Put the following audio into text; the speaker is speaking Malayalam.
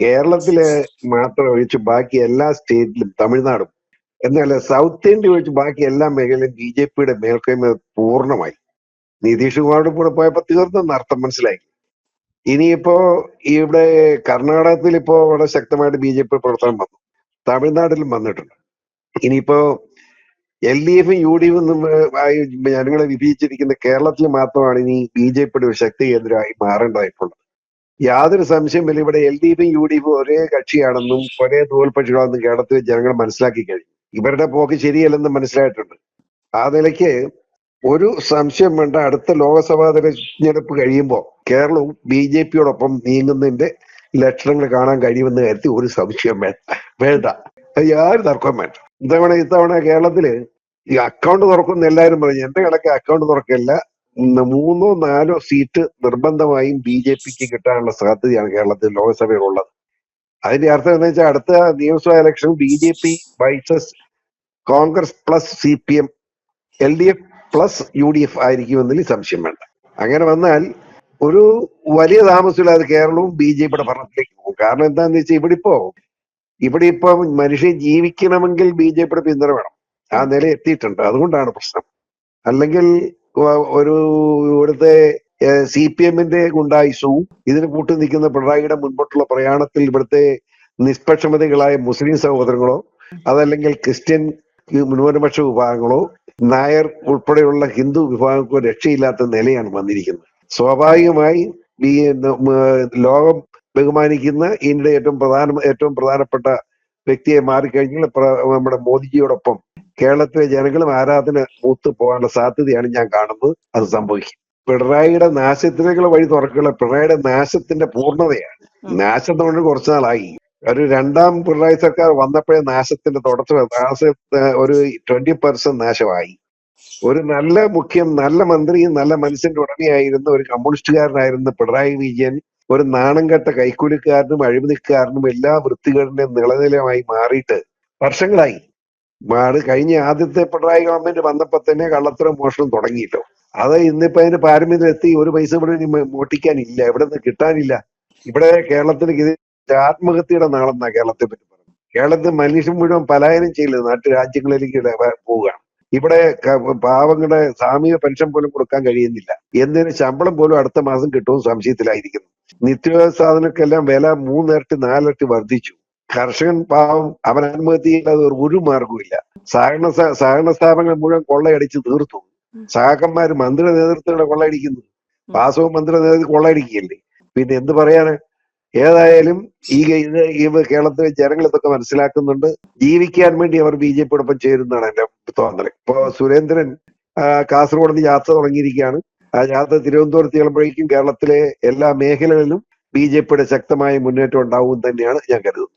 കേരളത്തിൽ മാത്രം ഒഴിച്ച് ബാക്കി എല്ലാ സ്റ്റേറ്റിലും തമിഴ്നാടും. എന്നാൽ സൗത്ത് ഇന്ത്യ ഒഴിച്ച് ബാക്കി എല്ലാ മേഖലയിലും ബി ജെ പിയുടെ മേൽക്കൈമ പൂർണമായി. നിതീഷ് കുമാറിന്റെ കൂടെ പോയപ്പോ തീർന്നെന്ന് അർത്ഥം മനസ്സിലായി. ഇനിയിപ്പോ ഇവിടെ കർണാടകത്തിൽ ഇപ്പോ വളരെ ശക്തമായിട്ട് ബി ജെ പി പ്രവർത്തനം വന്നു. തമിഴ്നാട്ടിലും വന്നിട്ടുണ്ട്. ഇനിയിപ്പോ എൽ ഡി എഫും യു ഡി എഫും ജനങ്ങളെ വിഭജിച്ചിരിക്കുന്ന കേരളത്തിൽ മാത്രമാണ് ഇനി ബി ജെ പിയുടെ ഒരു ശക്തി കേന്ദ്രമായി മാറേണ്ടതായിട്ടുള്ളത്. യാതൊരു സംശയമില്ല ഇവിടെ എൽ ഡി എഫും യു ഡി എഫും ഒരേ കക്ഷിയാണെന്നും ഒരേ തോൽപക്ഷികളാണെന്നും കേരളത്തിൽ ജനങ്ങൾ മനസ്സിലാക്കി കഴിഞ്ഞു. ഇവരുടെ പോക്ക് ശരിയല്ലെന്ന് മനസ്സിലായിട്ടുണ്ട്. ആ നിലയ്ക്ക് ഒരു സംശയം വേണ്ട. അടുത്ത ലോക്സഭാ തെരഞ്ഞെടുപ്പ് കഴിയുമ്പോൾ കേരളവും ബി ജെ പിയോടൊപ്പം നീങ്ങുന്നതിന്റെ ലക്ഷണങ്ങൾ കാണാൻ കഴിയുമെന്ന് കരുതി ഒരു സംശയം വേണ്ട. വേണ്ട യാതൊരു തർക്കവും വേണ്ട. ഇത്തവണ ഇത്തവണ കേരളത്തിൽ ഈ അക്കൗണ്ട് തുറക്കുന്ന എല്ലാവരും പറഞ്ഞു. എന്റെ കണക്ക് അക്കൗണ്ട് തുറക്കല്ല മൂന്നോ നാലോ സീറ്റ് നിർബന്ധമായും ബി ജെ പിക്ക് കിട്ടാനുള്ള സാധ്യതയാണ് കേരളത്തിൽ ലോക്സഭയിലുള്ളത്. അതിന്റെ അർത്ഥം എന്താ വെച്ചാൽ അടുത്ത നിയമസഭാ election B J P versus Congress plus C P M L D F plus U D F ആയിരിക്കുമെന്നതിൽ സംശയം വേണ്ട. അങ്ങനെ വന്നാൽ ഒരു വലിയ താമസമില്ലാതെ കേരളവും ബി ജെ പിയുടെ ഭരണത്തിലേക്ക് പോകും. കാരണം എന്താണെന്ന് വെച്ചാൽ ഇവിടെ ഇപ്പോ ഇവിടെ ഇപ്പൊ മനുഷ്യൻ ജീവിക്കണമെങ്കിൽ ബി ജെ പിയുടെ പിന്തുണ വേണം. ആ നില എത്തിയിട്ടുണ്ട്. അതുകൊണ്ടാണ് പ്രശ്നം. അല്ലെങ്കിൽ ഒരു ഇവിടുത്തെ സി പി എമ്മിന്റെ ഗുണ്ടായുസവും ഇതിന് കൂട്ടു നിൽക്കുന്ന പിണറായിയുടെ മുൻപോട്ടുള്ള പ്രയാണത്തിൽ ഇവിടുത്തെ നിഷ്പക്ഷമതികളായ മുസ്ലിം സഹോദരങ്ങളോ അതല്ലെങ്കിൽ ക്രിസ്ത്യൻ ന്യൂനപക്ഷ വിഭാഗങ്ങളോ നായർ ഉൾപ്പെടെയുള്ള ഹിന്ദു വിഭാഗങ്ങൾക്കോ രക്ഷയില്ലാത്ത നിലയാണ് വന്നിരിക്കുന്നത്. സ്വാഭാവികമായി ഈ ലോകം ബഹുമാനിക്കുന്ന ഇന്ത്യയുടെ ഏറ്റവും പ്രധാന ഏറ്റവും പ്രധാനപ്പെട്ട വ്യക്തിയെ മാറിക്കഴിഞ്ഞാൽ നമ്മുടെ മോദിജിയോടൊപ്പം കേരളത്തിലെ ജനങ്ങളും ആരാധന മൂത്ത് പോകാനുള്ള സാധ്യതയാണ് ഞാൻ കാണുന്നത്. അത് സംഭവിക്കും. പിണറായിയുടെ നാശത്തിലേക്കുള്ള വഴി തുറക്കുക പിണറായിയുടെ നാശത്തിന്റെ പൂർണതയാണ്. നാശം തുടങ്ങി കുറച്ചു നാളായി. ഒരു രണ്ടാം പിണറായി സർക്കാർ വന്നപ്പോഴേ നാശത്തിന്റെ തുടർച്ച നാശത്തെ ഒരു ട്വന്റി പെർസെന്റ് നാശമായി. ഒരു നല്ല മുഖ്യം നല്ല മന്ത്രിയും നല്ല മനുഷ്യന്റെ ഉടമയായിരുന്ന ഒരു കമ്മ്യൂണിസ്റ്റുകാരനായിരുന്ന പിണറായി വിജയൻ ഒരു നാണം കെട്ട കൈക്കൂലിക്കാരനും അഴിമതിക്കാരനും എല്ലാ വൃത്തികളുടെയും നിളനിലമായി മാറിയിട്ട് വർഷങ്ങളായി. മാട് കഴിഞ്ഞ ആദ്യത്തെ പിണറായി ഗവൺമെന്റ് വന്നപ്പോ തന്നെ കള്ളത്തരം മോഷണം തുടങ്ങിയിട്ടോ. അത് ഇന്നിപ്പോ അതിന്റെ പാരമ്യത്തിലെത്തി ഒരു പൈസ ഇവിടെ മോട്ടിക്കാനില്ല ഇവിടെ നിന്ന് കിട്ടാനില്ല. ഇവിടെ കേരളത്തിന് ഇത് ആത്മഹത്യയുടെ നാളെന്നാ കേരളത്തെ പറ്റി പറഞ്ഞു കേരളത്തിൽ മനുഷ്യൻ മുഴുവൻ പലായനം ചെയ്യില്ല നാട്ടു രാജ്യങ്ങളിലേക്ക് പോവുകയാണ്. ഇവിടെ പാവങ്ങളുടെ സാമൂഹിക പെൻഷൻ പോലും കൊടുക്കാൻ കഴിയുന്നില്ല. എന്തിനു ശമ്പളം പോലും അടുത്ത മാസം കിട്ടുമെന്ന് സംശയത്തിലായിരിക്കുന്നു. നിത്യോപയോഗ സാധനങ്ങൾക്കെല്ലാം വില മൂന്നിരട്ടി നാലിരട്ടി വർദ്ധിച്ചു. കർഷകൻ പാവം അവൻ ആത്മഹത്യ ചെയ്യാതെ ഒരു മാർഗവുമില്ല സഹകരണ സഹകരണ സ്ഥാപനങ്ങൾ മുഴുവൻ കൊള്ളയടിച്ച് തീർത്തു. സഹാക്കന്മാർ മന്ത്രി നേതൃത്വത്തിലൂടെ കൊള്ളയടിക്കുന്നു വാസവും മന്ത്രി നേതൃത്വം കൊള്ളയടിക്കുകയല്ലേ? പിന്നെ എന്ത് പറയാന്? ഏതായാലും ഈ ഇത് ഈ കേരളത്തിലെ ജനങ്ങൾ ഇതൊക്കെ മനസ്സിലാക്കുന്നുണ്ട്. ജീവിക്കാൻ വേണ്ടി അവർ ബി ജെ പിയോടൊപ്പം ചേരുന്നതാണ് എന്റെ തോന്നൽ ഇപ്പൊ സുരേന്ദ്രൻ കാസർഗോഡ് നിന്ന് യാത്ര തുടങ്ങിയിരിക്കുകയാണ്. ആ യാത്ര തിരുവനന്തപുരത്ത് ചെല്ലുമ്പോഴേക്കും കേരളത്തിലെ എല്ലാ മേഖലകളിലും ബി ജെ പിയുടെ ശക്തമായ മുന്നേറ്റം ഉണ്ടാവും തന്നെയാണ് ഞാൻ കരുതുന്നത്.